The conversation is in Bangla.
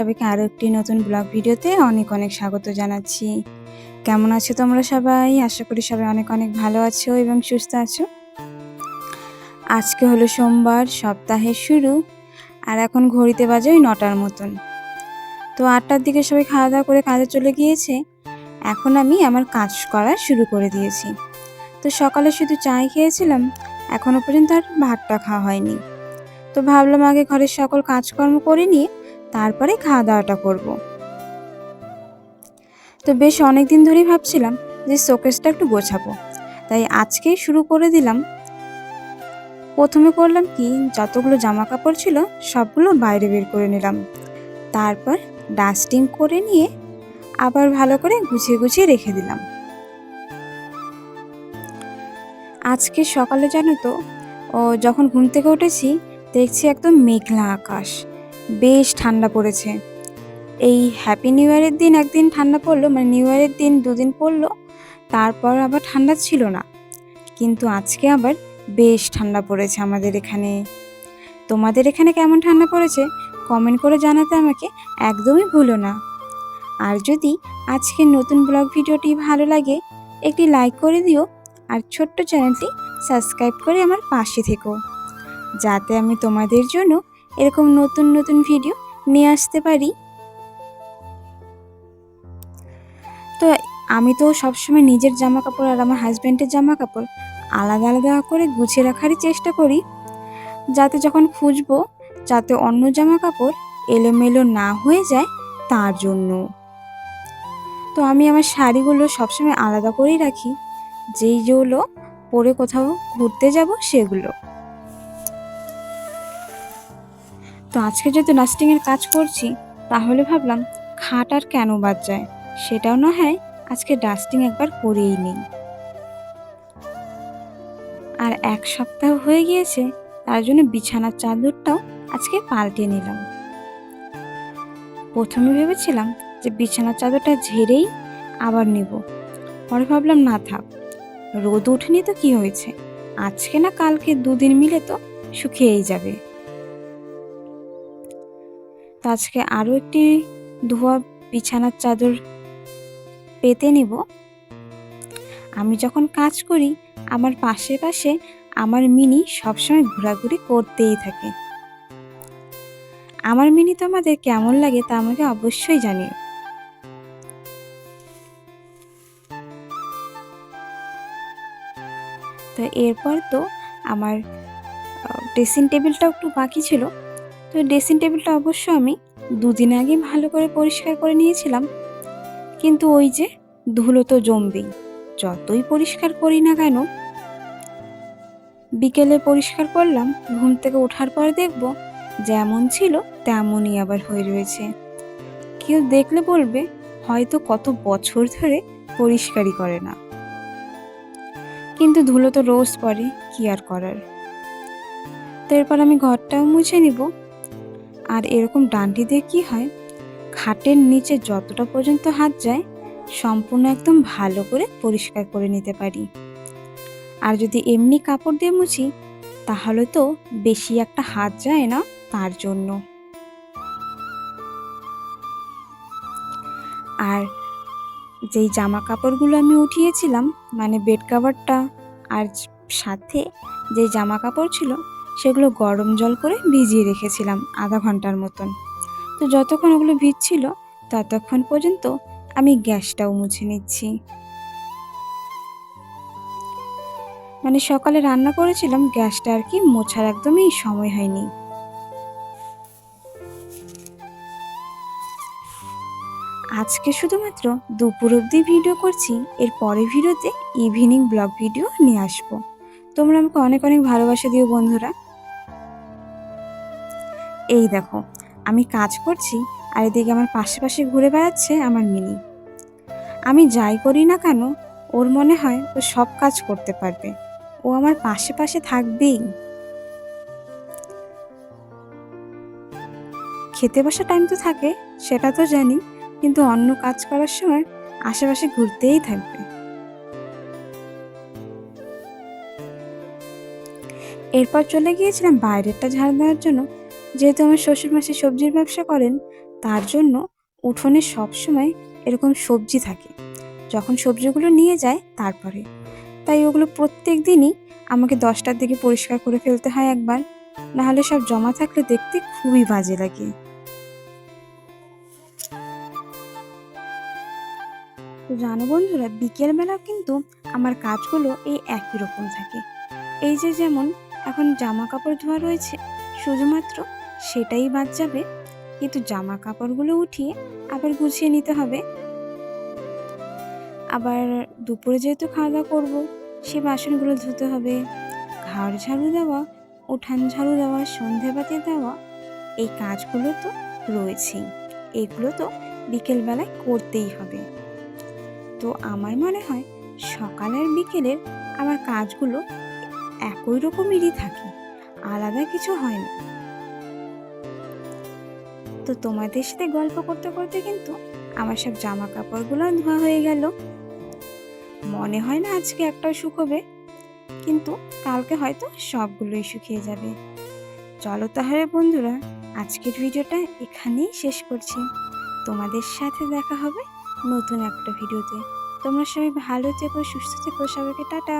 সবাইকে আরও একটি নতুন ব্লগ ভিডিওতে অনেক অনেক স্বাগত জানাচ্ছি। কেমন আছো তোমরা সবাই? আশা করি সবাই অনেক অনেক ভালো আছো এবং সুস্থ আছো। আজকে হলো সোমবার, সপ্তাহের শুরু, আর এখন ঘড়িতে বাজে ওই নটার মতন। তো আটটার দিকে সবাই খাওয়া দাওয়া করে কাজে চলে গিয়েছে। এখন আমি আমার কাজ করা শুরু করে দিয়েছি। তো সকালে শুধু চাই খেয়েছিলাম এখনও পর্যন্ত আর ভাতটা খাওয়া হয়নি। তো ভাবলাম আগে ঘরের সকল কাজকর্ম করে নিয়ে তারপরে খাওয়া দাওয়াটা করব। তো বেশ অনেক দিন ধরেই ভাবছিলাম যে শোকেসটা একটু গোছাবো। তাই আজকেই শুরু করে দিলাম। প্রথমে করলাম কি, যতগুলো জামা কাপড় ছিল, সবগুলো বাইরে বের করে নিলাম। তারপর ডাস্টিং করে নিয়ে আবার ভালো করে গুছিয়ে গুছিয়ে রেখে দিলাম। আজকে সকালে জানো তো, ও যখন ঘুম থেকে উঠেছি, দেখছি একদম মেঘলা আকাশ। বেশ ঠান্ডা পড়েছে। এই হ্যাপি নিউ ইয়ারের দিন একদিন ঠান্ডা পড়ল মানে নিউ ইয়ারের দিন দুদিন পড়ল, তারপর আবার ঠান্ডা ছিল না। কিন্তু আজকে আবার বেশ ঠান্ডা পড়েছে আমাদের এখানে। তোমাদের এখানে কেমন ঠান্ডা পড়েছে? কমেন্ট করে জানাতে আমাকে একদমই ভুলো না। আর যদি আজকের নতুন ব্লগ ভিডিওটি ভালো লাগে, একটি লাইক করে দিও, আর ছোট্ট চ্যানেলটি সাবস্ক্রাইব করে আমার পাশে থেকো। যাতে আমি তোমাদের জন্য এরকম নতুন নতুন ভিডিও নিয়ে আসতে পারি। তো আমি তো সবসময় নিজের জামা কাপড় আর আমার হাজব্যান্ডের জামা কাপড় আলাদা আলাদা করে গুছিয়ে রাখারই চেষ্টা করি। যাতে যখন খুঁজবো, যাতে অন্য জামা কাপড় এলোমেলো না হয়ে যায়, তার জন্য। তো আমি আমার শাড়িগুলো সবসময় আলাদা করেই রাখি। যেই যেগুলো পরে কোথাও ঘুরতে যাব, সেগুলো। আজকে যেহেতু নাস্টিংয়ের কাজ করছি, তাহলে ভাবলাম খাট আর কেন বাদ যায়? সেটাও না হয় আজকে ডাস্টিং একবার করেই নিই। আর এক সপ্তাহ হয়ে গিয়েছে, তার জন্য বিছানার চাদরটাও আজকে পাল্টে নিলাম। প্রথমে ভেবেছিলাম যে বিছানার চাদরটা ঝেড়েই আবার নেব। পরে ভাবলাম, না থাক, রোদ ওঠেনি তো কি হয়েছে? আজকে না কালকে দুদিন মিলে তো শুকিয়েই যাবে। আজকে আরও একটি ধোয়া বিছানার চাদর পেতে নিব। আমি যখন কাজ করি, আমার পাশে পাশে আমার মিনি সবসময় ঘোরাঘুরি করতেই থাকে। আমার মিনি তোমাদের কেমন লাগে তা আমাকে অবশ্যই জানিও। তো এরপর তো আমার ড্রেসিং টেবিলটাও একটু বাকি ছিল। তো ড্রেসিং টেবিলটা অবশ্য আমি দুদিন আগে ভালো করে পরিষ্কার করে নিয়েছিলাম। কিন্তু ওই যে ধুলো তো জমবেই, যতই পরিষ্কার করি না কেন, বিকেলে পরিষ্কার করলাম, ঘুম থেকে ওঠার পর দেখব যেমন ছিল তেমনই আবার হয়ে রয়েছে। কেউ দেখলে বলবে, হয়তো কত বছর ধরে পরিষ্কারই করে না। কিন্তু ধুলো তো রোজ পড়ে কি আর করার? তো এরপর আমি ঘরটাও মুছে নিব আর এরকম ডান্ডি দিয়ে কী হয়? খাটের নিচে যতটা পর্যন্ত হাত যায়, সম্পূর্ণ একদম ভালো করে পরিষ্কার করে নিতে পারি। আর যদি এমনি কাপড় দিয়ে মুছি, তাহলে তো বেশি একটা হাত যায় না তার জন্য। আর যেই জামা কাপড়গুলো আমি উঠিয়েছিলাম মানে বেড কাভারটা আর সাথে যে জামা কাপড় ছিল সেগুলো গরম জল করে ভিজিয়ে রেখেছিলাম আধা ঘণ্টার মতন। তো যতক্ষণ ওগুলো ভিজছিল, ততক্ষণ পর্যন্ত আমি গ্যাসটাও মুছে নিচ্ছি। মানে সকালে রান্না করেছিলাম, গ্যাসটা আর কি মোছার একদমই সময় হয়নি। আজকে শুধুমাত্র দুপুর অবধি ভিডিও করছি, এর পরের ভিডিওতে ইভিনিং ব্লগ ভিডিও নিয়ে আসব। তোমরা আমাকে অনেক অনেক ভালোবাসা দিও, বন্ধুরা। এই দেখো, আমি কাজ করছি আর এদিকে আমার পাশে পাশে ঘুরে বেড়াচ্ছে আমার মিনি আমি যাই করি না কেন, ওর মনে হয় ও সব কাজ করতে পারবে। ও আমার পাশে পাশে থাকবেই। খেতে বসা টাইম তো থাকে, সেটা তো জানি, কিন্তু অন্য কাজ করার সময় আশেপাশে ঘুরতেই থাকবে। এরপর চলে গিয়েছিলাম বাইরেরটা ঝাড় দেওয়ার জন্য। যেহেতু আমার শ্বশুর মাসে সবজির ব্যবসা করেন, তার জন্য উঠোনে সবসময় এরকম সবজি থাকে। যখন সবজিগুলো নিয়ে যায়, তারপরে। তাই ওগুলো প্রত্যেক দিনই আমাকে দশটার দিকে পরিষ্কার করে ফেলতে হয় একবার। নাহলে সব জমা থাকলে দেখতে খুবই বাজে লাগে। জানো বন্ধুরা বিকেলবেলা কিন্তু আমার কাজগুলো এই একই রকম থাকে। এই যে যেমন এখন জামা কাপড় ধোয়া রয়েছে। শুধুমাত্র সেটাই বাদ যাবে। কিন্তু জামা কাপড়গুলো উঠিয়ে আবার গুছিয়ে নিতে হবে। আবার দুপুরে যেহেতু খাওয়া দাওয়া করব, সে বাসনগুলো ধুতে হবে। ঘর ঝাড়ু দেওয়া, উঠান ঝাড়ু দেওয়া, সন্ধেবাতি দেওয়া, এই কাজগুলো তো রয়েছেই। এগুলো তো বিকেলবেলায় করতেই হবে। তো আমার মনে হয় সকালের বিকেলের আমার কাজগুলো একই রকমেরই থাকে। আলাদা কিছু হয় না। তো তোমাদের সাথে গল্প করতে করতে কিন্তু আমার সব জামা কাপড়গুলো ধোয়া হয়ে গেল। মনে হয় না আজকে একটাও শুকোবে, কিন্তু কালকে হয়তো সবগুলোই শুকিয়ে যাবে। চলো তাহলে বন্ধুরা, আজকের ভিডিওটা এখানেই শেষ করছি। তোমাদের সাথে দেখা হবে নতুন একটা ভিডিওতে। তোমরা সবাই ভালো থেকো, সুস্থ থেকো, সবাইকে টাটা।